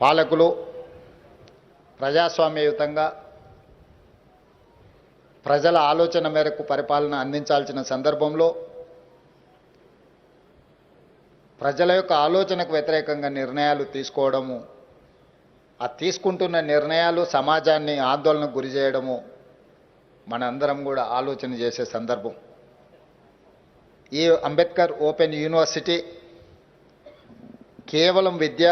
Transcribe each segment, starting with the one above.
పాలకులు ప్రజాస్వామ్యయుతంగా ప్రజల ఆలోచన మేరకు పరిపాలన అందించాల్సిన సందర్భంలో ప్రజల యొక్క ఆలోచనకు వ్యతిరేకంగా నిర్ణయాలు తీసుకోవడము ఆ తీసుకుంటున్న నిర్ణయాలు సమాజాన్ని ఆందోళనకు గురి చేయడము మనందరం కూడా ఆలోచన చేసే సందర్భం. ఈ అంబేద్కర్ ఓపెన్ యూనివర్సిటీ కేవలం విద్య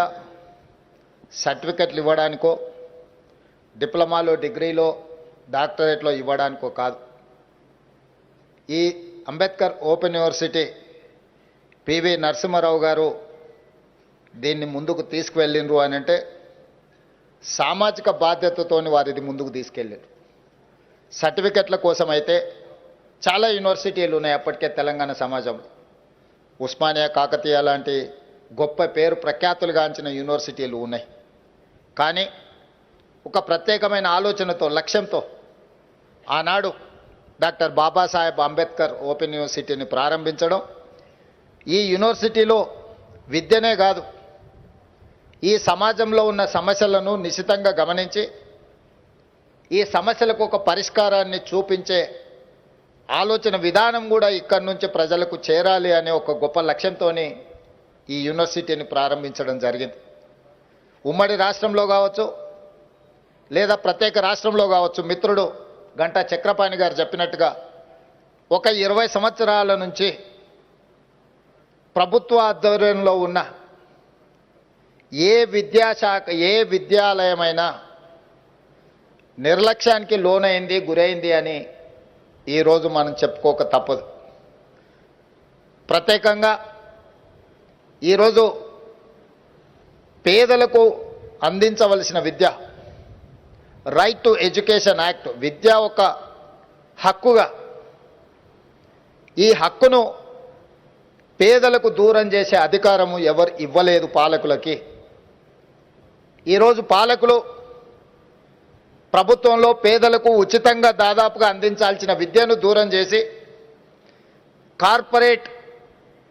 సర్టిఫికెట్లు ఇవ్వడానికో డిప్లొమాలో డిగ్రీలో డాక్టరేట్లో ఇవ్వడానికో కాదు. ఈ Ambedkar open university P V Narasimharao garu దీన్ని ముందుకు తీసుకువెళ్ళిండ్రు అని అంటే సామాజిక బాధ్యతతోని వారు ఇది ముందుకు తీసుకెళ్ళారు సర్టిఫికెట్ల కోసం అయితే చాలా యూనివర్సిటీలు ఉన్నాయి అప్పటికే తెలంగాణ సమాజంలో. ఉస్మానియా కాకతీయ లాంటి గొప్ప పేరు ప్రఖ్యాతులుగాంచిన యూనివర్సిటీలు ఉన్నాయి. కానీ ఒక ప్రత్యేకమైన ఆలోచనతో లక్ష్యంతో ఆనాడు డాక్టర్ బాబాసాహెబ్ అంబేద్కర్ ఓపెన్ యూనివర్సిటీని ప్రారంభించడం ఈ యూనివర్సిటీలో విద్యనే కాదు ఈ సమాజంలో ఉన్న సమస్యలను నిశితంగా గమనించి ఈ సమస్యలకు ఒక పరిష్కారాన్ని చూపించే ఆలోచన విధానం కూడా ఇక్కడి నుంచి ప్రజలకు చేరాలి అనే ఒక గొప్ప లక్ష్యంతో ఈ యూనివర్సిటీని ప్రారంభించడం జరిగింది. ఉమ్మడి రాష్ట్రంలో కావచ్చు లేదా ప్రత్యేక రాష్ట్రంలో కావచ్చు మిత్రుడు గంటా చక్రపాణి గారు చెప్పినట్టుగా ఒక ఇరవై సంవత్సరాల నుంచి ప్రభుత్వ ఆధ్వర్యంలో ఉన్న ఏ విద్యాశాఖ ఏ విద్యాలయమైనా నిర్లక్ష్యానికి లోనైంది గురైంది అని ఈరోజు మనం చెప్పుకోక తప్పదు. ప్రత్యేకంగా ఈరోజు పేదలకు అందించవలసిన విద్య. రైట్ టు ఎడ్యుకేషన్ యాక్ట్ విద్య ఒక హక్కుగా. ఈ హక్కును పేదలకు దూరం చేసే అధికారము ఎవరు ఇవ్వలేదు పాలకులకి. ఈరోజు పాలకులు ప్రభుత్వంలో పేదలకు ఉచితంగా దాదాపుగా అందించాల్సిన విద్యను దూరం చేసి కార్పొరేట్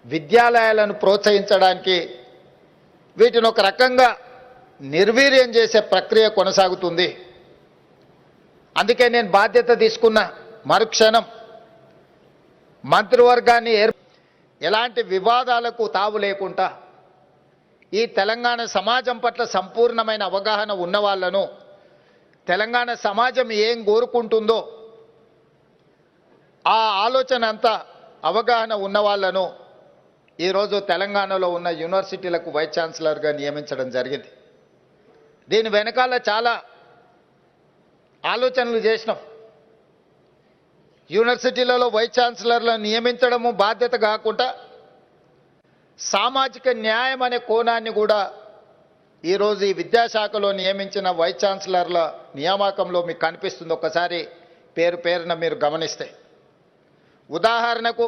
విద్యాలయాలను ప్రోత్సహించడానికి వీటిని ఒక రకంగా నిర్వీర్యం చేసే ప్రక్రియ కొనసాగుతుంది. అందుకే నేను బాధ్యత తీసుకున్న మరుక్షణం మంత్రివర్గాన్ని ఏర్ ఎలాంటి వివాదాలకు తావు లేకుండా ఈ తెలంగాణ సమాజం పట్ల సంపూర్ణమైన అవగాహన ఉన్న వాళ్ళను తెలంగాణ సమాజం ఏం కోరుకుంటుందో ఆ ఆలోచన అంతా అవగాహన ఉన్న వాళ్ళను ఈరోజు తెలంగాణలో ఉన్న యూనివర్సిటీలకు వైస్ ఛాన్సలర్గా నియమించడం జరిగింది. దీని వెనకాల చాలా ఆలోచనలు చేసినాం. యూనివర్సిటీలలో వైస్ ఛాన్సలర్లను నియమించడము బాధ్యత కాకుండా సామాజిక న్యాయం అనే కోణాన్ని కూడా ఈరోజు ఈ విద్యాశాఖలో నియమించిన వైస్ ఛాన్సలర్ల నియామకంలో మీకు కనిపిస్తుంది. ఒక్కసారి పేరు పేరున మీరు గమనిస్తే. ఉదాహరణకు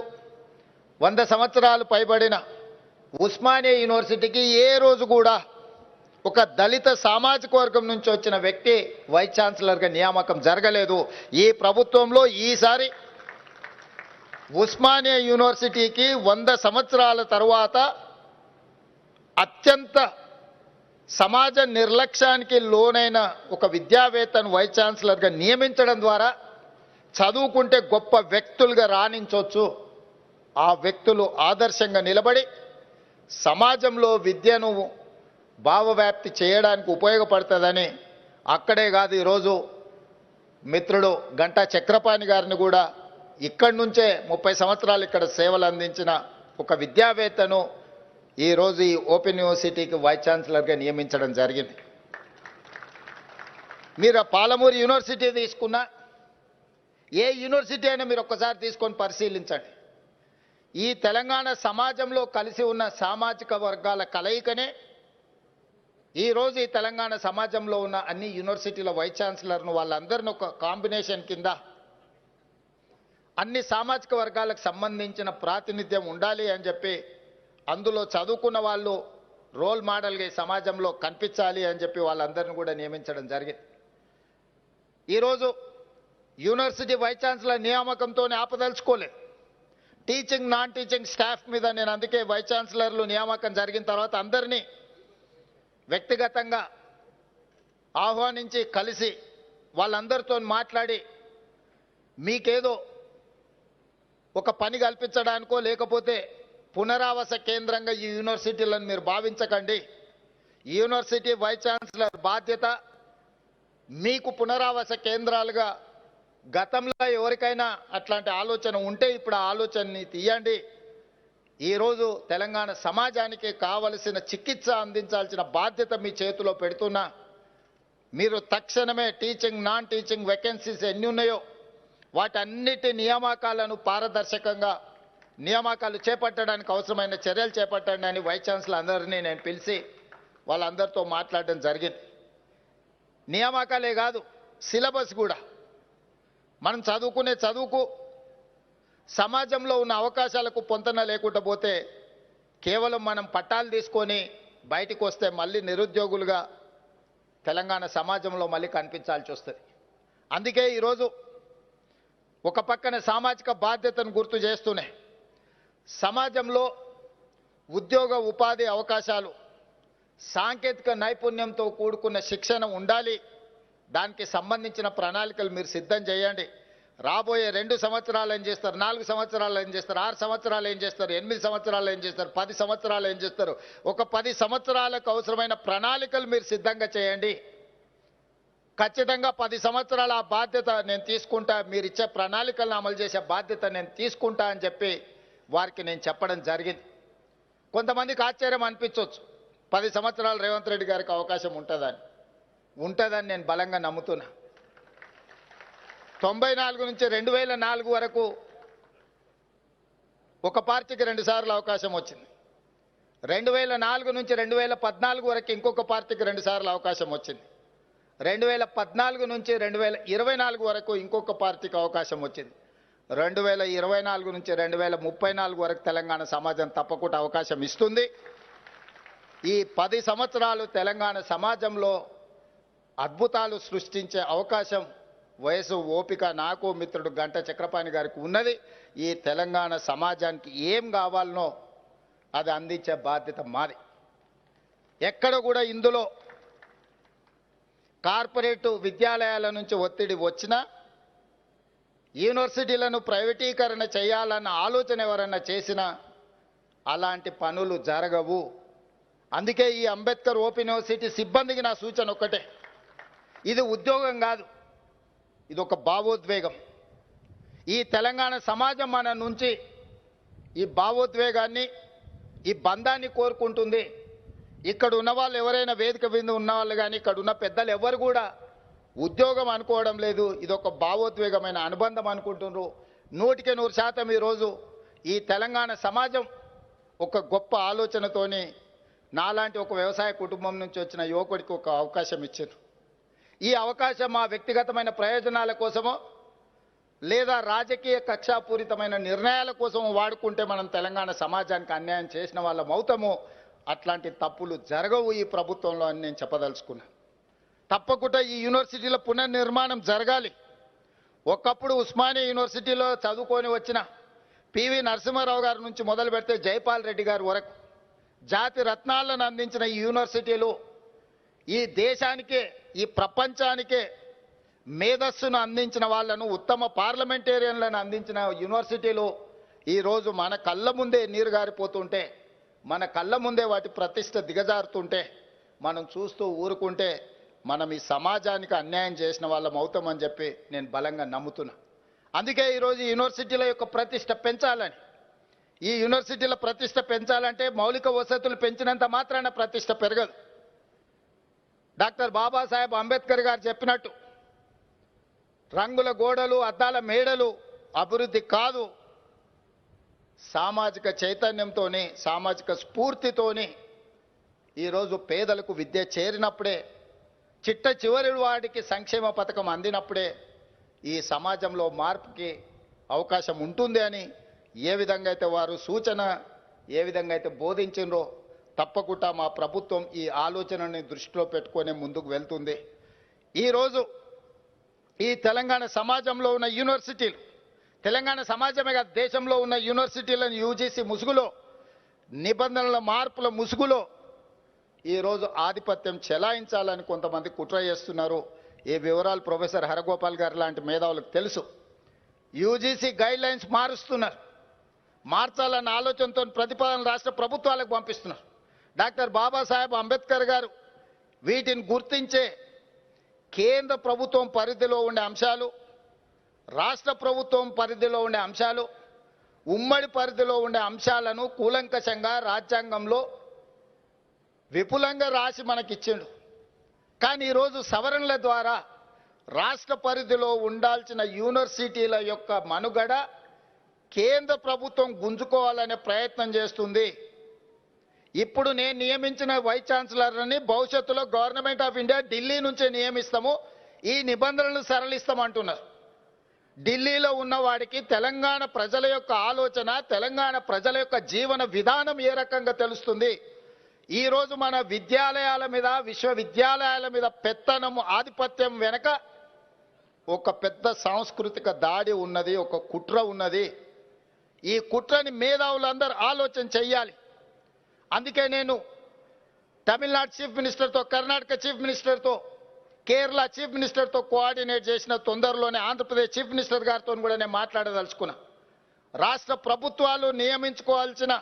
వంద సంవత్సరాలు పైబడిన ఉస్మానియా యూనివర్సిటీకి ఏ రోజు కూడా ఒక దళిత సామాజిక వర్గం నుంచి వచ్చిన వ్యక్తి వైస్ ఛాన్సలర్గా నియామకం జరగలేదు. ఈ ప్రభుత్వంలో ఈసారి ఉస్మానియా యూనివర్సిటీకి వంద సంవత్సరాల తరువాత అత్యంత సమాజ నిర్లక్ష్యానికి లోనైన ఒక విద్యావేత్తను వైస్ ఛాన్సలర్గా నియమించడం ద్వారా చదువుకుంటే గొప్ప వ్యక్తులుగా రాణించవచ్చు ఆ వ్యక్తులు ఆదర్శంగా నిలబడి సమాజంలో విద్యను భావవ్యాప్తి చేయడానికి ఉపయోగపడుతుందని అక్కడే కాదు ఈరోజు మిత్రుడు గంటా చక్రపాణి గారిని కూడా ఇక్కడి నుంచే ముప్పై సంవత్సరాలు ఇక్కడ సేవలు అందించిన ఒక విద్యావేత్తను ఈరోజు ఈ ఓపెన్ యూనివర్సిటీకి వైస్ ఛాన్సలర్గా నియమించడం జరిగింది. మీరు పాలమూరు యూనివర్సిటీ తీసుకున్నా ఏ యూనివర్సిటీ అయినా మీరు ఒక్కసారి తీసుకొని పరిశీలించండి. ఈ తెలంగాణ సమాజంలో కలిసి ఉన్న సామాజిక వర్గాల కలయికనే. ఈరోజు ఈ తెలంగాణ సమాజంలో ఉన్న అన్ని యూనివర్సిటీల వైస్ ఛాన్సలర్ను వాళ్ళందరిని ఒక కాంబినేషన్ కింద అన్ని సామాజిక వర్గాలకు సంబంధించిన ప్రాతినిధ్యం ఉండాలి అని చెప్పి అందులో చదువుకున్న వాళ్ళు రోల్ మోడల్గా ఈ సమాజంలో కనిపించాలి అని చెప్పి వాళ్ళందరిని కూడా నియమించడం జరిగింది. ఈరోజు యూనివర్సిటీ వైస్ ఛాన్సలర్ నియామకంతోనే ఆపదలుచుకోలేదు. టీచింగ్ నాన్ టీచింగ్ స్టాఫ్ మీద నేను అందుకే వైస్ ఛాన్సలర్లు నియామకం జరిగిన తర్వాత అందరినీ వ్యక్తిగతంగా ఆహ్వానించి కలిసి వాళ్ళందరితో మాట్లాడి మీకేదో ఒక పని కల్పించడానికో లేకపోతే పునరావాస కేంద్రంగా ఈ యూనివర్సిటీలను మీరు భావించకండి. యూనివర్సిటీ వైస్ ఛాన్సలర్ బాధ్యత మీకు పునరావాస కేంద్రాలుగా గతంలో ఎవరికైనా అట్లాంటి ఆలోచన ఉంటే ఇప్పుడు ఆ ఆలోచనని తీయండి. ఈరోజు తెలంగాణ సమాజానికి కావలసిన చికిత్స అందించాల్సిన బాధ్యత మీ చేతిలో పెడుతున్నా. మీరు తక్షణమే టీచింగ్ నాన్ టీచింగ్ వేకెన్సీస్ ఎన్ని ఉన్నాయో వాటన్నిటి నియామకాలను పారదర్శకంగా నియామకాలు చేపట్టడానికి అవసరమైన చర్యలు చేపట్టండి అని వైస్ ఛాన్సలర్ అందరినీ నేను పిలిచి వాళ్ళందరితో మాట్లాడడం జరిగింది. నియామకాలే కాదు సిలబస్ కూడా. మనం చదువుకునే చదువుకు సమాజంలో ఉన్న అవకాశాలకు పొంతన లేకుండా పోతే కేవలం మనం పట్టాలు తీసుకొని బయటికి వస్తే మళ్ళీ నిరుద్యోగులుగా తెలంగాణ సమాజంలో మళ్ళీ కనిపించాల్సి వస్తుంది. అందుకే ఈరోజు ఒక పక్కన సామాజిక బాధ్యతను గుర్తు చేస్తూనే సమాజంలో ఉద్యోగ ఉపాధి అవకాశాలు సాంకేతిక నైపుణ్యంతో కూడుకున్న శిక్షణ ఉండాలి. దానికి సంబంధించిన ప్రణాళికలు మీరు సిద్ధం చేయండి. రాబోయే రెండు సంవత్సరాలు ఏం చేస్తారు? నాలుగు సంవత్సరాలు ఏం చేస్తారు? ఆరు సంవత్సరాలు ఏం చేస్తారు? ఎనిమిది సంవత్సరాలు ఏం చేస్తారు? పది సంవత్సరాలు ఏం చేస్తారు? ఒక పది సంవత్సరాలకు అవసరమైన ప్రణాళికలు మీరు సిద్ధంగా చేయండి. ఖచ్చితంగా పది సంవత్సరాల ఆ బాధ్యత నేను తీసుకుంటా మీరు ఇచ్చే ప్రణాళికలను అమలు చేసే బాధ్యత నేను తీసుకుంటా అని చెప్పి వారికి నేను చెప్పడం జరిగింది. కొంతమందికి ఆశ్చర్యం అనిపించవచ్చు పది సంవత్సరాలు రేవంత్ రెడ్డి గారికి అవకాశం ఉంటుందని. ఉంటుందని నేను బలంగా నమ్ముతున్నా. తొంభై నాలుగు నుంచి రెండు వేల నాలుగు వరకు ఒక పార్టీకి రెండుసార్లు అవకాశం వచ్చింది. రెండు వేల నాలుగు నుంచి రెండు వేల పద్నాలుగు వరకు ఇంకొక పార్టీకి రెండుసార్లు అవకాశం వచ్చింది. రెండు వేల పద్నాలుగు నుంచి రెండు వేల ఇరవై నాలుగు వరకు ఇంకొక పార్టీకి అవకాశం వచ్చింది. రెండు వేల ఇరవై నాలుగు నుంచి రెండు వేల ముప్పై నాలుగు వరకు తెలంగాణ సమాజం తప్పకుండా అవకాశం ఇస్తుంది. ఈ పది సంవత్సరాలు తెలంగాణ సమాజంలో అద్భుతాలు సృష్టించే అవకాశం వయసు ఓపిక నాకు మిత్రుడు గంట చక్రపాణి గారికి ఉన్నది. ఈ తెలంగాణ సమాజానికి ఏం కావాలనో అది అందించే బాధ్యత మాది. ఎక్కడ కూడా ఇందులో కార్పొరేటు విద్యాలయాల నుంచి ఒత్తిడి వచ్చినా యూనివర్సిటీలను ప్రైవేటీకరణ చేయాలన్న ఆలోచన ఎవరన్నా చేసినా అలాంటి పనులు జరగవు. అందుకే ఈ అంబేద్కర్ ఓపెన్ యూనివర్సిటీ సిబ్బందికి నా సూచన ఒక్కటే. ఇది ఉద్యోగం కాదు. ఇది ఒక భావోద్వేగం. ఈ తెలంగాణ సమాజం మన నుంచి ఈ భావోద్వేగాన్ని ఈ బంధాన్ని కోరుకుంటుంది. ఇక్కడ ఉన్న వాళ్ళు ఎవరైనా వేదిక మీద ఉన్నవాళ్ళు కానీ ఇక్కడ ఉన్న పెద్దలు ఎవరు కూడా ఉద్యోగం అనుకోవడం లేదు. ఇది ఒక భావోద్వేగమైన అనుబంధం అనుకుంటున్నారు నూటికి నూరు శాతం ఈరోజు ఈ తెలంగాణ సమాజం ఒక గొప్ప ఆలోచనతోని నాలాంటి ఒక వ్యవసాయ కుటుంబం నుంచి వచ్చిన యువకుడికి ఒక అవకాశం ఇచ్చారు ఈ అవకాశం మా వ్యక్తిగతమైన ప్రయోజనాల కోసమో లేదా రాజకీయ కక్షాపూరితమైన నిర్ణయాల కోసం వాడుకుంటే మనం తెలంగాణ సమాజానికి అన్యాయం చేసిన వాళ్ళం అవుతాము అట్లాంటి తప్పులు జరగవు ఈ ప్రభుత్వంలో అని నేను చెప్పదలుచుకున్నా. తప్పకుండా ఈ యూనివర్సిటీల పునర్నిర్మాణం జరగాలి. ఒకప్పుడు ఉస్మానియా యూనివర్సిటీలో చదువుకొని వచ్చిన పివి నరసింహారావు గారి నుంచి మొదలు పెడితే జైపాల్ రెడ్డి గారి వరకు జాతి రత్నాలను అందించిన ఈ యూనివర్సిటీలు ఈ దేశానికే ఈ ప్రపంచానికే మేధస్సును అందించిన వాళ్ళను ఉత్తమ పార్లమెంటేరియన్లను అందించిన యూనివర్సిటీలు ఈరోజు మన కళ్ళ ముందే నీరు గారిపోతుంటే మన కళ్ళ ముందే వాటి ప్రతిష్ట దిగజారుతుంటే మనం చూస్తూ ఊరుకుంటే మనం ఈ సమాజానికి అన్యాయం చేసిన వాళ్ళం అవుతామని చెప్పి నేను బలంగా నమ్ముతున్నా. అందుకే ఈరోజు యూనివర్సిటీల యొక్క ప్రతిష్ట పెంచాలని. ఈ యూనివర్సిటీల ప్రతిష్ట పెంచాలంటే మౌలిక వసతులు పెంచినంత మాత్రాన ప్రతిష్ట పెరగదు. డాక్టర్ బాబాసాహెబ్ అంబేద్కర్ గారు చెప్పినట్టు రంగుల గోడలు అద్దాల మేడలు అభివృద్ధి కాదు. సామాజిక చైతన్యంతోని సామాజిక స్ఫూర్తితోని ఈరోజు పేదలకు విద్య చేరినప్పుడే చిట్ట చివరి వాడికి సంక్షేమ పథకం అందినప్పుడే ఈ సమాజంలో మార్పుకి అవకాశం ఉంటుంది అని ఏ విధంగా అయితే వారు సూచన ఏ విధంగా అయితే బోధించిండ్రో తప్పకుండా మా ప్రభుత్వం ఈ ఆలోచనని దృష్టిలో పెట్టుకొని ముందుకు వెళ్తుంది. ఈరోజు ఈ తెలంగాణ సమాజంలో ఉన్న యూనివర్సిటీలు తెలంగాణ సమాజమే కాదు దేశంలో ఉన్న యూనివర్సిటీలను యూజీసీ ముసుగులో నిబంధనల మార్పుల ముసుగులో ఈరోజు ఆధిపత్యం చెలాయించాలని కొంతమంది కుట్ర చేస్తున్నారు. ఈ వివరాలు ప్రొఫెసర్ హరగోపాల్ గారు లాంటి మేధావులకు తెలుసు. యూజీసీ గైడ్ లైన్స్ మారుస్తున్నారు. మార్చాలన్న ఆలోచనతో ప్రతిపాదన రాష్ట్ర ప్రభుత్వాలకు పంపిస్తున్నారు. డాక్టర్ బాబాసాహెబ్ అంబేద్కర్ గారు వీటిని గుర్తించే కేంద్ర ప్రభుత్వం పరిధిలో ఉండే అంశాలు రాష్ట్ర ప్రభుత్వం పరిధిలో ఉండే అంశాలు ఉమ్మడి పరిధిలో ఉండే అంశాలను కూలంకషంగా రాజ్యాంగంలో విపులంగా రాసి మనకిచ్చిండు. కానీ ఈరోజు సవరణల ద్వారా రాష్ట్ర పరిధిలో ఉండాల్సిన యూనివర్సిటీల యొక్క మనుగడ కేంద్ర ప్రభుత్వం గుంజుకోవాలనే ప్రయత్నం చేస్తుంది. ఇప్పుడు నేను నియమించిన వైస్ ఛాన్సలర్ని భవిష్యత్తులో గవర్నమెంట్ ఆఫ్ ఇండియా ఢిల్లీ నుంచే నియమిస్తాము. ఈ నిబంధనలు సరళిస్తామంటున్నారు. ఢిల్లీలో ఉన్న వాడికి తెలంగాణ ప్రజల యొక్క ఆలోచన తెలంగాణ ప్రజల యొక్క జీవన విధానం ఏ రకంగా తెలుస్తుంది? ఈరోజు మన విద్యాలయాల మీద విశ్వవిద్యాలయాల మీద పెత్తనము ఆధిపత్యం వెనక ఒక పెద్ద సాంస్కృతిక దాడి ఉన్నది ఒక కుట్ర ఉన్నది. ఈ కుట్రని మేధావులందరూ ఆలోచన చెయ్యాలి. అందుకే నేను తమిళనాడు చీఫ్ మినిస్టర్తో కర్ణాటక చీఫ్ మినిస్టర్తో కేరళ చీఫ్ మినిస్టర్తో కోఆర్డినేట్ చేసిన తొందరలోనే ఆంధ్రప్రదేశ్ చీఫ్ మినిస్టర్ గారితో కూడా నేను మాట్లాడదలుచుకున్నా. రాష్ట్ర ప్రభుత్వాలు నియమించుకోవాల్సిన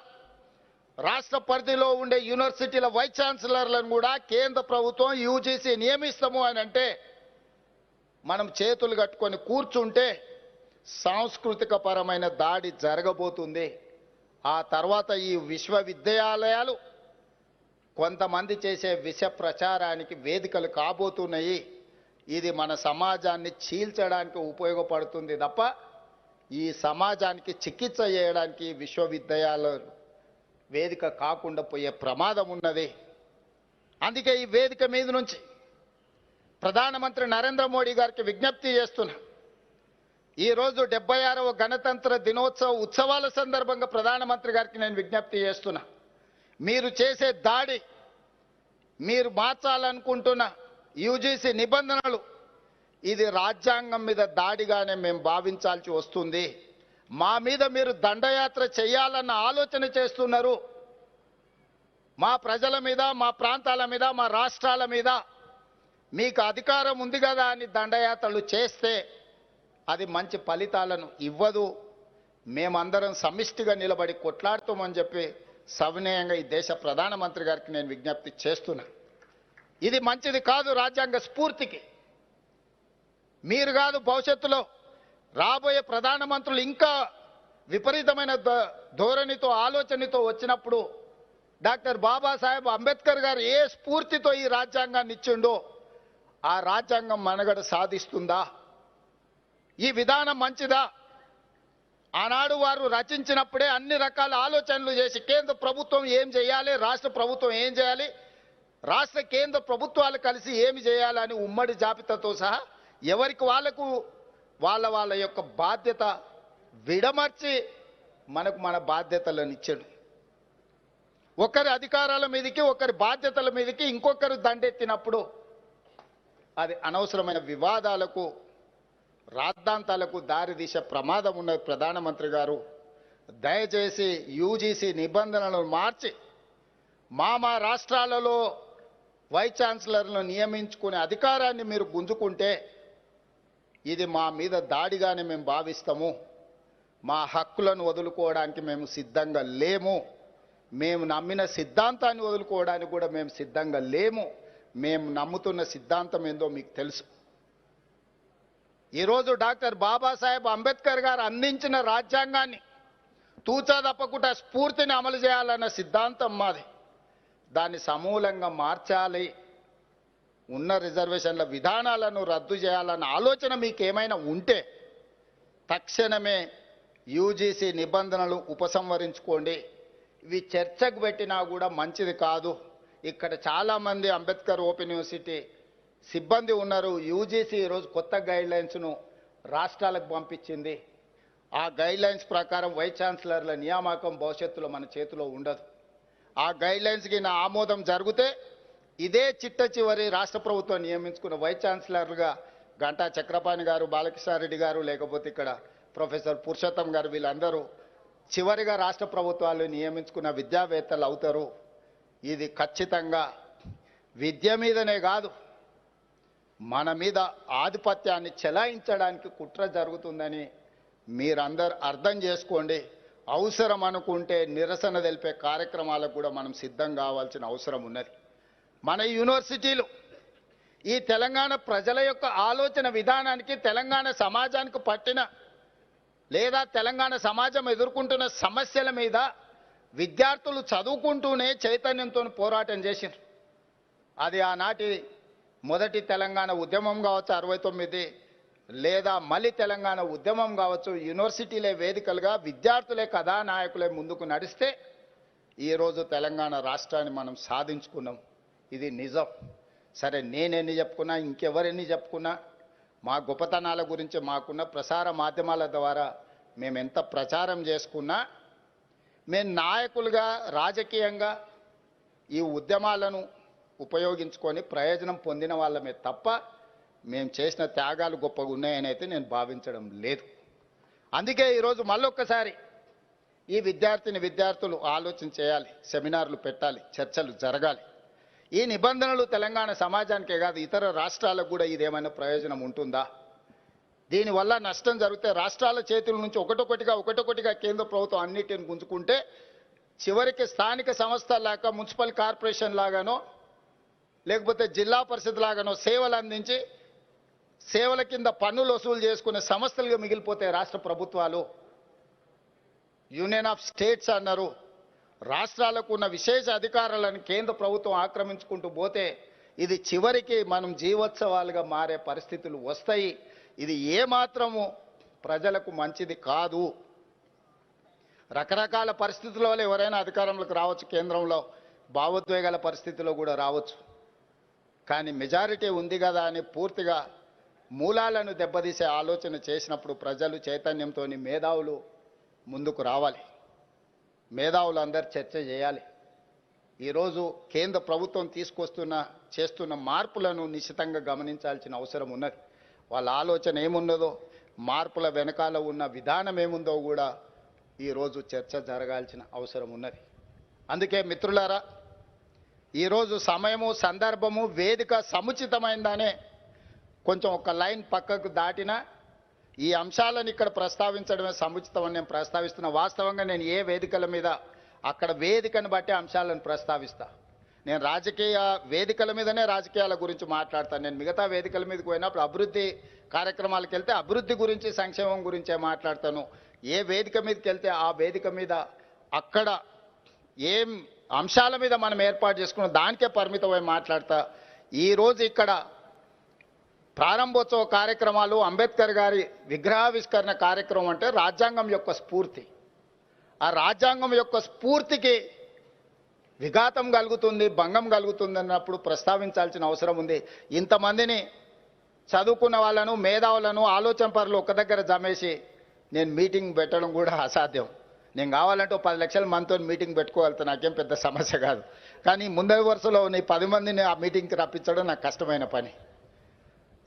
రాష్ట్ర పరిధిలో ఉండే యూనివర్సిటీల వైస్ ఛాన్సలర్లను కూడా కేంద్ర ప్రభుత్వం యూజీసీ నియమిస్తాము అని అంటే మనం చేతులు కట్టుకొని కూర్చుంటే సాంస్కృతిక పరమైన దాడి జరగబోతుంది. ఆ తర్వాత ఈ విశ్వవిద్యాలయాలు కొంతమంది చేసే విష ప్రచారానికి వేదికలు కాబోతున్నాయి. ఇది మన సమాజాన్ని చీల్చడానికి ఉపయోగపడుతుంది తప్ప ఈ సమాజానికి చికిత్స చేయడానికి విశ్వవిద్యాలయాలు వేదిక కాకుండా పోయే ప్రమాదం ఉన్నది. అందుకే ఈ వేదిక మీద నుంచి ప్రధానమంత్రి నరేంద్ర మోడీ గారికి విజ్ఞప్తి చేస్తున్నా. ఈరోజు డెబ్బై ఆరవ గణతంత్ర దినోత్సవ ఉత్సవాల సందర్భంగా ప్రధానమంత్రి గారికి నేను విజ్ఞప్తి చేస్తున్నా. మీరు చేసే దాడి మీరు మార్చాలనుకుంటున్న యూజీసీ నిబంధనలు ఇది రాజ్యాంగం మీద దాడిగానే మేము భావించాల్సి వస్తుంది. మా మీద మీరు దండయాత్ర చేయాలన్న ఆలోచన చేస్తున్నారు. మా ప్రజల మీద మా ప్రాంతాల మీద మా రాష్ట్రాల మీద మీకు అధికారం ఉంది కదా అని దండయాత్రలు చేస్తే అది మంచి ఫలితాలను ఇవ్వదు. మేమందరం సమిష్టిగా నిలబడి కొట్లాడుతామని చెప్పి సవినయంగా ఈ దేశ ప్రధానమంత్రి గారికి నేను విజ్ఞప్తి చేస్తున్నా. ఇది మంచిది కాదు రాజ్యాంగ స్ఫూర్తికి. మీరు కాదు భవిష్యత్తులో రాబోయే ప్రధానమంత్రులు ఇంకా విపరీతమైన ధోరణితో ఆలోచనతో వచ్చినప్పుడు డాక్టర్ బాబాసాహెబ్ అంబేద్కర్ గారు ఏ స్ఫూర్తితో ఈ రాజ్యాంగాన్ని ఇచ్చిండో ఆ రాజ్యాంగం మనగడ సాధిస్తుందా? ఈ విధానం మంచిదా? ఆనాడు వారు రచించినప్పుడే అన్ని రకాల ఆలోచనలు చేసి కేంద్ర ప్రభుత్వం ఏం చేయాలి రాష్ట్ర ప్రభుత్వం ఏం చేయాలి రాష్ట్ర కేంద్ర ప్రభుత్వాలు కలిసి ఏమి చేయాలని ఉమ్మడి జాబితాతో సహా ఎవరికి వాళ్ళకు వాళ్ళ వాళ్ళ యొక్క బాధ్యత విడమర్చి మనకు మన బాధ్యతలను ఇచ్చాడు. ఒకరి అధికారాల మీదకి ఒకరి బాధ్యతల మీదకి ఇంకొకరు దండెత్తినప్పుడు అది అనవసరమైన వివాదాలకు రాద్ధాంతాలకు దారితీసే ప్రమాదం ఉన్నది ప్రధానమంత్రి గారు దయచేసి యూజీసీ నిబంధనలను మార్చి మా మా రాష్ట్రాలలో వైస్ ఛాన్సలర్ను నియమించుకునే అధికారాన్ని మీరు గుంజుకుంటే ఇది మా మీద దాడిగానే మేము భావిస్తాము. మా హక్కులను వదులుకోవడానికి మేము సిద్ధంగా లేము. మేము నమ్మిన సిద్ధాంతాన్ని వదులుకోవడానికి కూడా మేము సిద్ధంగా లేము. మేము నమ్ముతున్న సిద్ధాంతం ఏందో మీకు తెలుసు. ఈరోజు డాక్టర్ బాబాసాహెబ్ అంబేద్కర్ గారు అందించిన రాజ్యాంగాన్ని తూచా తప్పకుండా స్ఫూర్తిని అమలు చేయాలన్న సిద్ధాంతం మాది. దాన్ని సమూలంగా మార్చాలి. ఉన్న రిజర్వేషన్ల విధానాలను రద్దు చేయాలన్న ఆలోచన మీకు ఏమైనా ఉంటే తక్షణమే యూజీసీ నిబంధనలు ఉపసంహరించుకోండి. ఇవి చర్చకు పెట్టినా కూడా మంచిది కాదు. ఇక్కడ చాలామంది అంబేద్కర్ ఓపెన్ యూనివర్సిటీ సిబ్బంది ఉన్నారు. యూజీసీ ఈరోజు కొత్త గైడ్ లైన్స్ను రాష్ట్రాలకు పంపించింది. ఆ గైడ్ లైన్స్ ప్రకారం వైస్ ఛాన్సలర్ల నియామకం భవిష్యత్తులో మన చేతిలో ఉండదు. ఆ గైడ్ లైన్స్కి నా ఆమోదం జరిగితే ఇదే చిట్ట చివరి రాష్ట్ర ప్రభుత్వం నియమించుకున్న వైస్ ఛాన్సలర్లుగా గంటా చక్రపాణి గారు బాలకృష్ణారెడ్డి గారు లేకపోతే ఇక్కడ ప్రొఫెసర్ పురుషోత్తం గారు వీళ్ళందరూ చివరిగా రాష్ట్ర ప్రభుత్వాలు నియమించుకున్న విద్యావేత్తలు అవుతారు. ఇది ఖచ్చితంగా విద్య మీదనే కాదు మన మీద ఆధిపత్యాన్ని చెలాయించడానికి కుట్ర జరుగుతుందని మీరందరు అర్థం చేసుకోండి. అవసరం అనుకుంటే నిరసన తెలిపే కార్యక్రమాలకు కూడా మనం సిద్ధం కావాల్సిన అవసరం ఉన్నది. మన యూనివర్సిటీలు ఈ తెలంగాణ ప్రజల యొక్క ఆలోచన విధానానికి తెలంగాణ సమాజానికి పట్టిన లేదా తెలంగాణ సమాజం ఎదుర్కొంటున్న సమస్యల మీద విద్యార్థులు చదువుకుంటూనే చైతన్యంతో పోరాటం చేసిండ్రు అది ఆనాటి మొదటి తెలంగాణ ఉద్యమం కావచ్చు అరవై తొమ్మిది లేదా మళ్ళీ తెలంగాణ ఉద్యమం కావచ్చు యూనివర్సిటీలే వేదికలుగా విద్యార్థులే కథానాయకులే ముందుకు నడిస్తే ఈరోజు తెలంగాణ రాష్ట్రాన్ని మనం సాధించుకున్నాం. ఇది నిజం. సరే నేనెన్ని చెప్పుకున్నా ఇంకెవరెన్ని చెప్పుకున్నా మా గొప్పతనాల గురించి మాకున్న ప్రసార మాధ్యమాల ద్వారా మేము ఎంత ప్రచారం చేసుకున్నా మేము నాయకులుగా రాజకీయంగా ఈ ఉద్యమాలను ఉపయోగించుకొని ప్రయోజనం పొందిన వాళ్ళమే తప్ప మేము చేసిన త్యాగాలు గొప్పగా ఉన్నాయని అయితే నేను భావించడం లేదు. అందుకే ఈరోజు మళ్ళొక్కసారి ఈ విద్యార్థిని విద్యార్థులు ఆలోచన చేయాలి సెమినార్లు పెట్టాలి చర్చలు జరగాలి. ఈ నిబంధనలు తెలంగాణ సమాజానికే కాదు ఇతర రాష్ట్రాలకు కూడా ఇదేమైనా ప్రయోజనం ఉంటుందా? దీనివల్ల నష్టం జరిగితే రాష్ట్రాల చేతుల నుంచి ఒకటొకటిగా ఒకటొకటిగా కేంద్ర ప్రభుత్వం అన్నిటిని గుంజుకుంటే చివరికి స్థానిక సంస్థ లాగా మున్సిపల్ కార్పొరేషన్ లాగానో లేకపోతే జిల్లా పరిషత్ లాగానో సేవలు అందించి సేవల కింద పన్నులు వసూలు చేసుకునే సంస్థలుగా మిగిలిపోతే రాష్ట్ర ప్రభుత్వాలు. యూనియన్ ఆఫ్ స్టేట్స్ అన్నారు. రాష్ట్రాలకు ఉన్న విశేష అధికారాలను కేంద్ర ప్రభుత్వం ఆక్రమించుకుంటూ పోతే ఇది చివరికి మనం జీవోత్సవాలుగా మారే పరిస్థితులు వస్తాయి. ఇది ఏమాత్రము ప్రజలకు మంచిది కాదు. రకరకాల పరిస్థితుల వల్ల ఎవరైనా అధికారంలోకి రావచ్చు కేంద్రంలో భావోద్వేగాల పరిస్థితిలో కూడా రావచ్చు. కానీ మెజారిటీ ఉంది కదా అని పూర్తిగా మూలాలను దెబ్బతీసే ఆలోచన చేసినప్పుడు ప్రజలు చైతన్యంతో మేధావులు ముందుకు రావాలి. మేధావులు అందరు చర్చ చేయాలి. ఈరోజు కేంద్ర ప్రభుత్వం తీసుకొస్తున్న చేస్తున్న మార్పులను నిశ్చితంగా గమనించాల్సిన అవసరం ఉన్నది. వాళ్ళ ఆలోచన ఏమున్నదో మార్పుల వెనకాల ఉన్న విధానం ఏముందో కూడా ఈరోజు చర్చ జరగాల్సిన అవసరం ఉన్నది. అందుకే మిత్రులారా ఈరోజు సమయము సందర్భము వేదిక సముచితమైందనే కొంచెం ఒక లైన్ పక్కకు దాటిన ఈ అంశాలను ఇక్కడ ప్రస్తావించడమే సముచితమని నేను ప్రస్తావిస్తున్నా. వాస్తవంగా నేను ఏ వేదికల మీద అక్కడ వేదికను బట్టి అంశాలను ప్రస్తావిస్తా. నేను రాజకీయ వేదికల మీదనే రాజకీయాల గురించి మాట్లాడతాను. నేను మిగతా వేదికల మీదకి పోయినప్పుడు అభివృద్ధి కార్యక్రమాలకు వెళ్తే అభివృద్ధి గురించి సంక్షేమం గురించే మాట్లాడతాను. ఏ వేదిక మీదకి వెళ్తే ఆ వేదిక మీద అక్కడ ఏం అంశాల మీద మనం ఏర్పాటు చేసుకున్న. దానికే పరిమితమై మాట్లాడతా. ఈరోజు ఇక్కడ ప్రారంభోత్సవ కార్యక్రమాలు అంబేద్కర్ గారి విగ్రహావిష్కరణ కార్యక్రమం అంటే రాజ్యాంగం యొక్క స్ఫూర్తి. ఆ రాజ్యాంగం యొక్క స్ఫూర్తికి విఘాతం కలుగుతుంది భంగం కలుగుతుంది అన్నప్పుడు ప్రస్తావించాల్సిన అవసరం ఉంది. ఇంతమందిని చదువుకున్న వాళ్ళను మేధావులను ఆలోచన పరులు ఒక దగ్గర జమేసి నేను మీటింగ్ పెట్టడం కూడా అసాధ్యం. నేను కావాలంటే పది లక్షలు మనతో మీటింగ్ పెట్టుకోగలుగుతా నాకేం పెద్ద సమస్య కాదు. కానీ ముందరి వరుసలో ఉన్న పది మందిని ఆ మీటింగ్కి రప్పించడం నాకు కష్టమైన పని.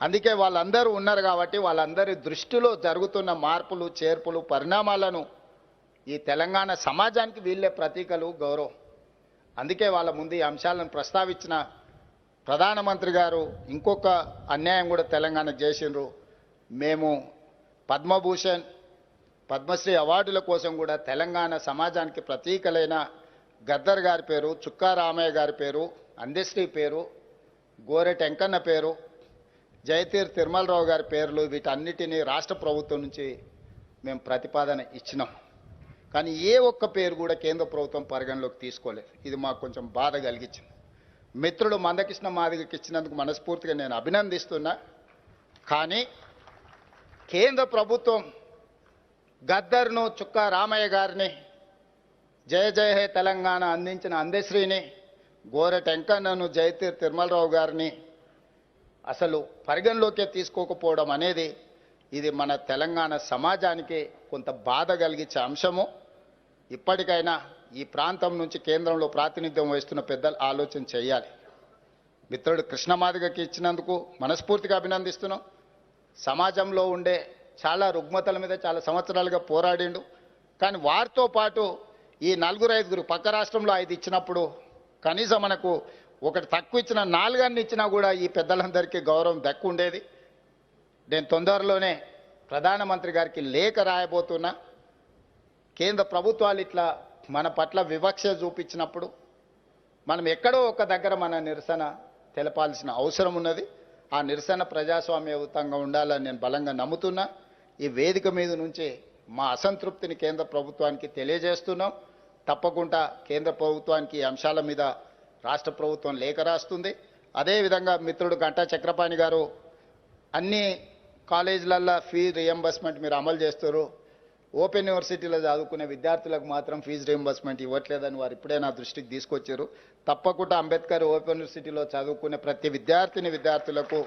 అందుకే వాళ్ళందరూ ఉన్నారు కాబట్టి వాళ్ళందరి దృష్టిలో జరుగుతున్న మార్పులు చేర్పులు పరిణామాలను ఈ తెలంగాణ సమాజానికి వీళ్ళే ప్రతీకలు గౌరవం. అందుకే వాళ్ళ ముందు ఈ అంశాలను ప్రస్తావించిన ప్రధానమంత్రి గారు ఇంకొక అన్యాయం కూడా తెలంగాణ చేసిండ్రు. మేము పద్మభూషణ్ పద్మశ్రీ అవార్డుల కోసం కూడా తెలంగాణ సమాజానికి ప్రతీకలైన గద్దర్ గారి పేరు చుక్కా రామయ్య గారి పేరు అందశ్రీ పేరు గోరె టెంకన్న పేరు జయతీర్ తిరుమలరావు గారి పేర్లు వీటన్నిటినీ రాష్ట్ర ప్రభుత్వం నుంచి మేము ప్రతిపాదన ఇచ్చినాం. కానీ ఏ ఒక్క పేరు కూడా కేంద్ర ప్రభుత్వం పరిగణలోకి తీసుకోలేదు. ఇది మాకు కొంచెం బాధ కలిగించింది. మిత్రుడు మందకృష్ణ మాదిగకి ఇచ్చినందుకు మనస్ఫూర్తిగా నేను అభినందిస్తున్నా. కానీ కేంద్ర ప్రభుత్వం గద్దర్ను చుక్క రామయ్య గారిని జయ జయ హే తెలంగాణ అందించిన అందశ్రీని గోర టెంకన్నను జయతీర్ తిరుమలరావు గారిని అసలు పరిగణలోకే తీసుకోకపోవడం అనేది ఇది మన తెలంగాణ సమాజానికి కొంత బాధ కలిగించే అంశము. ఇప్పటికైనా ఈ ప్రాంతం నుంచి కేంద్రంలో ప్రాతినిధ్యం వహిస్తున్న పెద్దలు ఆలోచన చేయాలి. మిత్రుడు కృష్ణమాదిగకి ఇచ్చినందుకు మనస్ఫూర్తిగా అభినందిస్తున్నాం. సమాజంలో ఉండే చాలా రుగ్మతల మీద చాలా సంవత్సరాలుగా పోరాడిండు. కానీ వారితో పాటు ఈ నలుగురు ఐదుగురు పక్క రాష్ట్రంలో ఐదు ఇచ్చినప్పుడు కనీసం మనకు ఒకటి తక్కువ ఇచ్చిన నాలుగన్ని ఇచ్చినా కూడా ఈ పెద్దలందరికీ గౌరవం దక్కుండేది. నేను తొందరలోనే ప్రధానమంత్రి గారికి లేఖ రాయబోతున్నా. కేంద్ర ప్రభుత్వాలు ఇట్లా మన పట్ల వివక్ష చూపించినప్పుడు మనం ఎక్కడో ఒక దగ్గర మన నిరసన తెలపాల్సిన అవసరం ఉన్నది. ఆ నిరసన ప్రజాస్వామ్యయుతంగా ఉండాలని నేను బలంగా నమ్ముతున్నా. ఈ వేదిక మీద నుంచి మా అసంతృప్తిని కేంద్ర ప్రభుత్వానికి తెలియజేస్తున్నాం. తప్పకుండా కేంద్ర ప్రభుత్వానికి అంశాల మీద రాష్ట్ర ప్రభుత్వం లేఖ రాస్తుంది. అదేవిధంగా మిత్రుడు గంటా చక్రపాణి గారు అన్ని కాలేజీలల్లో ఫీ రియంబర్స్మెంట్ మీరు అమలు చేస్తారు. ఓపెన్ యూనివర్సిటీలో చదువుకునే విద్యార్థులకు మాత్రం ఫీజు రీంబర్స్మెంట్ ఇవ్వట్లేదని వారు ఇప్పుడే నా దృష్టికి తీసుకొచ్చారు. తప్పకుండా అంబేద్కర్ ఓపెన్ యూనివర్సిటీలో చదువుకునే ప్రతి విద్యార్థిని విద్యార్థులకు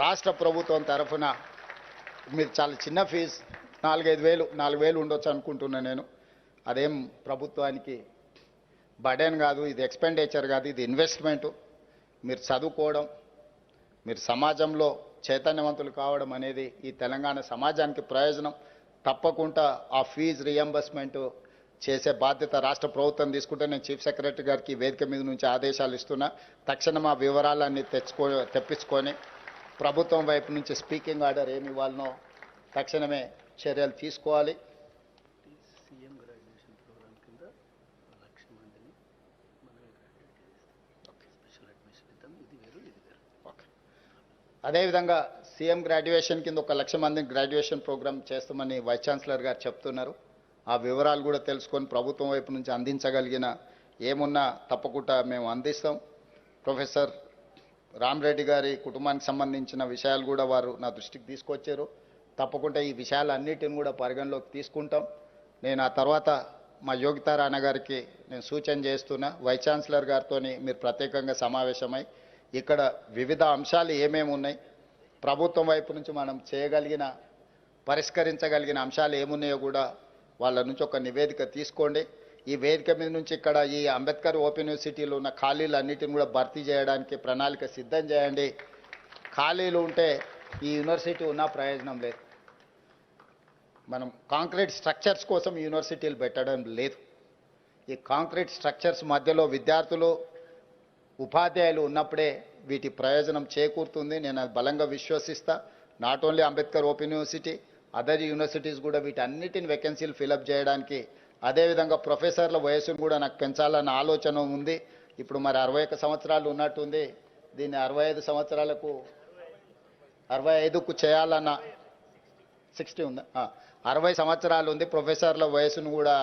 రాష్ట్ర ప్రభుత్వం తరఫున మీరు చాలా చిన్న ఫీజు నాలుగైదు వేలు నాలుగు వేలు ఉండొచ్చు అనుకుంటున్నాను నేను. అదేం ప్రభుత్వానికి బడెన్ కాదు ఇది ఎక్స్పెండిచర్ కాదు ఇది ఇన్వెస్ట్మెంటు మీరు చదువుకోవడం మీరు సమాజంలో చైతన్యవంతులు కావడం అనేది ఈ తెలంగాణ సమాజానికి ప్రయోజనం. తప్పకుండా ఆ ఫీజు రియంబర్స్మెంట్ చేసే బాధ్యత రాష్ట్ర ప్రభుత్వం తీసుకుంటే నేను చీఫ్ సెక్రటరీ గారికి వేదిక మీద నుంచి ఆదేశాలు ఇస్తున్నా. తక్షణం ఆ వివరాలన్నీ తెచ్చుకో తెప్పించుకొని ప్రభుత్వం వైపు నుంచి స్పీకింగ్ ఆర్డర్ ఏమి ఇవ్వాలనో తక్షణమే చర్యలు తీసుకోవాలి. అదేవిధంగా సీఎం గ్రాడ్యుయేషన్ కింద ఒక లక్ష మంది గ్రాడ్యుయేషన్ ప్రోగ్రామ్ చేస్తామని వైస్ ఛాన్సలర్ గారు చెప్తున్నారు. ఆ వివరాలు కూడా తెలుసుకొని ప్రభుత్వం వైపు నుంచి అందించగలిగిన ఏమున్నా తప్పకుండా మేము అందిస్తాం. ప్రొఫెసర్ రామరెడ్డి గారి కుటుంబానికి సంబంధించిన విషయాలు కూడా వారు నా దృష్టికి తీసుకొచ్చారు. తప్పకుండా ఈ విషయాలన్నిటిని కూడా పరిగణలోకి తీసుకుంటాం. నేను ఆ తర్వాత మా యోగితారాణ గారికి నేను సూచన చేస్తున్నా వైస్ ఛాన్సలర్ గారితో మీరు ప్రత్యేకంగా సమావేశమై ఇక్కడ వివిధ అంశాలు ఏమేమి ఉన్నాయి ప్రభుత్వం వైపు నుంచి మనం చేయగలిగిన పరిష్కరించగలిగిన అంశాలు ఏమున్నాయో కూడా వాళ్ళ నుంచి ఒక నివేదిక తీసుకోండి. ఈ వేదిక మీద నుంచి ఇక్కడ ఈ అంబేద్కర్ ఓపెన్ యూనివర్సిటీలో ఉన్న ఖాళీలు అన్నిటిని కూడా భర్తీ చేయడానికి ప్రణాళిక సిద్ధం చేయండి. ఖాళీలు ఉంటే ఈ యూనివర్సిటీ ఉన్న ప్రయోజనం లేదు. మనం కాంక్రీట్ స్ట్రక్చర్స్ కోసం యూనివర్సిటీలు పెట్టడం లేదు. ఈ కాంక్రీట్ స్ట్రక్చర్స్ మధ్యలో విద్యార్థులు ఉపాధ్యాయులు ఉన్నప్పుడే వీటి ప్రయోజనం చేకూరుతుంది. నేను అది బలంగా విశ్వసిస్తా. Not only Ambedkar open university other universities కూడా వీటన్నిటిని వెకెన్సీలు ఫిలప్ చేయడానికి. అదేవిధంగా ప్రొఫెసర్ల వయసును కూడా నాకు పెంచాలన్న ఆలోచన ఉంది. ఇప్పుడు మరి అరవై ఒక్క సంవత్సరాలు ఉన్నట్టుంది. దీన్ని అరవై ఐదు సంవత్సరాలకు అరవై ఐదుకు చేయాలన్న సిక్స్టీ ఉందా? అరవై సంవత్సరాలు ఉంది. ప్రొఫెసర్ల వయసును కూడా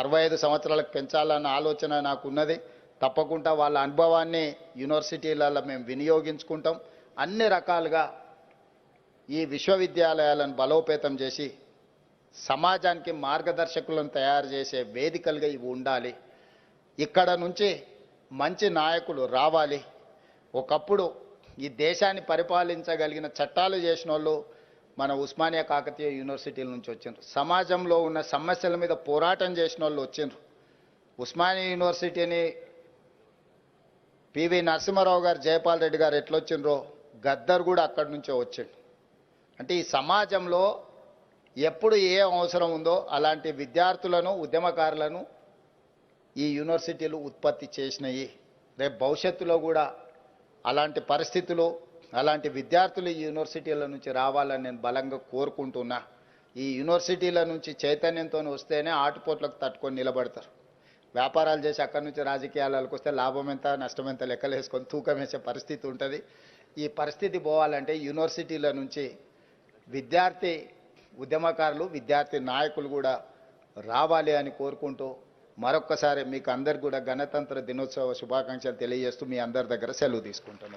అరవై ఐదు సంవత్సరాలకు పెంచాలన్న ఆలోచన నాకు ఉన్నది తప్పకుండా వాళ్ళ అనుభవాన్ని యూనివర్సిటీలలో మేము వినియోగించుకుంటాం. అన్ని రకాలుగా ఈ విశ్వవిద్యాలయాలను బలోపేతం చేసి సమాజానికి మార్గదర్శకులను తయారు చేసే వేదికలుగా ఇవి ఉండాలి. ఇక్కడ నుంచి మంచి నాయకులు రావాలి. ఒకప్పుడు ఈ దేశాన్ని పరిపాలించగలిగిన చట్టాలు చేసిన వాళ్ళు మన ఉస్మానియా కాకతీయ యూనివర్సిటీల నుంచి వచ్చిండ్రు. సమాజంలో ఉన్న సమస్యల మీద పోరాటం చేసిన వాళ్ళు వచ్చిండ్రు. ఉస్మానియా యూనివర్సిటీని పివి నరసింహారావు గారు జయపాల్ రెడ్డి గారు ఎట్లొచ్చిండ్రో గద్దర్ కూడా అక్కడి నుంచే వచ్చిండు. అంటే ఈ సమాజంలో ఎప్పుడు ఏ అవసరం ఉందో అలాంటి విద్యార్థులను ఉద్యమకారులను ఈ యూనివర్సిటీలు ఉత్పత్తి చేసినాయి. రేపు భవిష్యత్తులో కూడా అలాంటి పరిస్థితులు అలాంటి విద్యార్థులు ఈ యూనివర్సిటీల నుంచి రావాలని నేను బలంగా కోరుకుంటున్నా. ఈ యూనివర్సిటీల నుంచి చైతన్యంతో వస్తేనే ఆటుపోట్లకు తట్టుకొని నిలబడతారు. వ్యాపారాలు చేసి అక్కడి నుంచి రాజకీయాలకు వస్తే లాభం ఎంత నష్టం ఎంత లెక్కలు వేసుకొని తూకం వేసే పరిస్థితి ఉంటుంది. ఈ పరిస్థితి పోవాలంటే యూనివర్సిటీల నుంచి విద్యార్థి ఉద్యమకారులు విద్యార్థి నాయకులు కూడా రావాలి అని కోరుకుంటూ మరొక్కసారి మీకు అందరికి కూడా గణతంత్ర దినోత్సవ శుభాకాంక్షలు తెలియజేస్తూ మీ అందరి దగ్గర సెలవు తీసుకుంటున్నాం.